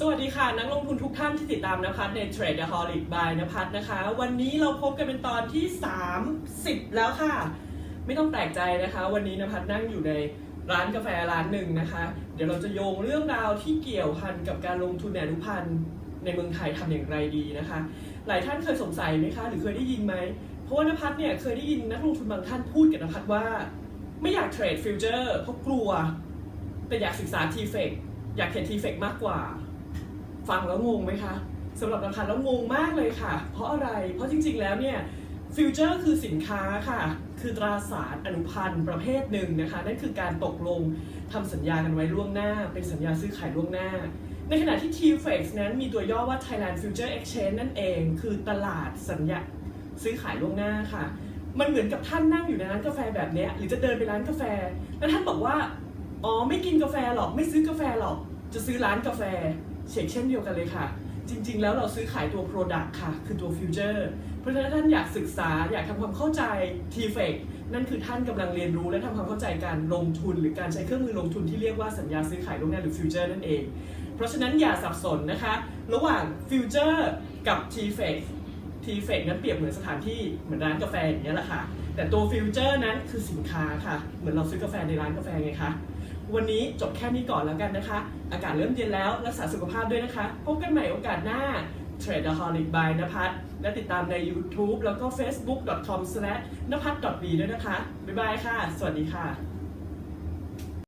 สวัสดีค่ะ นักลงทุนทุกท่านที่ติดตามนภัสใน Tradeaholic by นภัสนะคะ วันนี้เราพบกันเป็นตอนที่ 30 แล้วค่ะ ไม่ต้องแปลกใจนะคะ วันนี้นภัสนั่งอยู่ในร้านกาแฟร้านหนึ่งนะคะ เดี๋ยวเราจะโยงเรื่องราวที่เกี่ยวพันกับการลงทุนในอนุพันธ์ในเมืองไทยทำอย่างไรดีนะคะ หลายท่านเคยสงสัยไหมคะ หรือเคยได้ยินไหม เพราะว่านภัสเนี่ยเคยได้ยินนักลงทุนบางท่านพูดกับนภัสว่า ไม่อยากเทรดฟิวเจอร์เพราะกลัว แต่อยากศึกษาทีเฟกอยากเห็นทีเฟกมากกว่า ฟังแล้วงงไหมคะสำหรับราคาแล้วงงมากเลยค่ะ เพราะอะไรเพราะจริงๆแล้วเนี่ยฟิวเจอร์คือสินค้าค่ะ คือตราสารอนุพันธ์ประเภทหนึ่งนะคะ นั่นคือการตกลงทำสัญญากันไว้ล่วงหน้า เป็นสัญญาซื้อขายล่วงหน้า ในขณะที่ TFX นั้นมีตัวย่อว่า Thailand Future Exchange นั่นเอง คือตลาดสัญญาซื้อขายล่วงหน้าค่ะ มันเหมือนกับท่านนั่งอยู่ในร้านกาแฟแบบเนี้ยหรือจะเดินไปร้านกาแฟ แล้วท่านบอกว่า อ๋อ ไม่กินกาแฟหรอก ไม่ซื้อกาแฟหรอก จะซื้อร้านกาแฟ เชกเช่นเดียวกันเลยค่ะ จริง ๆ แล้วเราซื้อขายตัว Product ค่ะ คือตัว Future เพราะฉะนั้นท่านอยากศึกษาอยากทำความเข้าใจ t f e c นั่นคือท่านกำลังเรียนรู้และทำความเข้าใจการลงทุน หรือการใช้เครื่องมือลงทุนที่เรียกว่าสัญญาซื้อขายล่วงหน้าหรือ Future นั่นเอง เพราะฉะนั้นอย่าสับสนนะคะ ระหว่าง Future กับ t f e c t f e c นั้นเปรียบเหมือนสถานที่เหมือนร้านกาแฟอย่างนี้ยแหละค่ะ แต่ตัว Future นั้นคือสินค้าค่ะ เหมือนเราซื้อกาแฟในร้านกาแฟไงคะ วันนี้จบแค่นี้ก่อนแล้วกันนะคะ อากาศเริ่มเย็นแล้ว รักษาสุขภาพด้วยนะคะ พบกันใหม่โอกาสหน้า t r a d e h o l i c by นภัสและติดตามใน YouTube แล้วก็ facebook.com/npath.b ด้วยนะคะ บ๊ายบายค่ะ สวัสดีค่ะ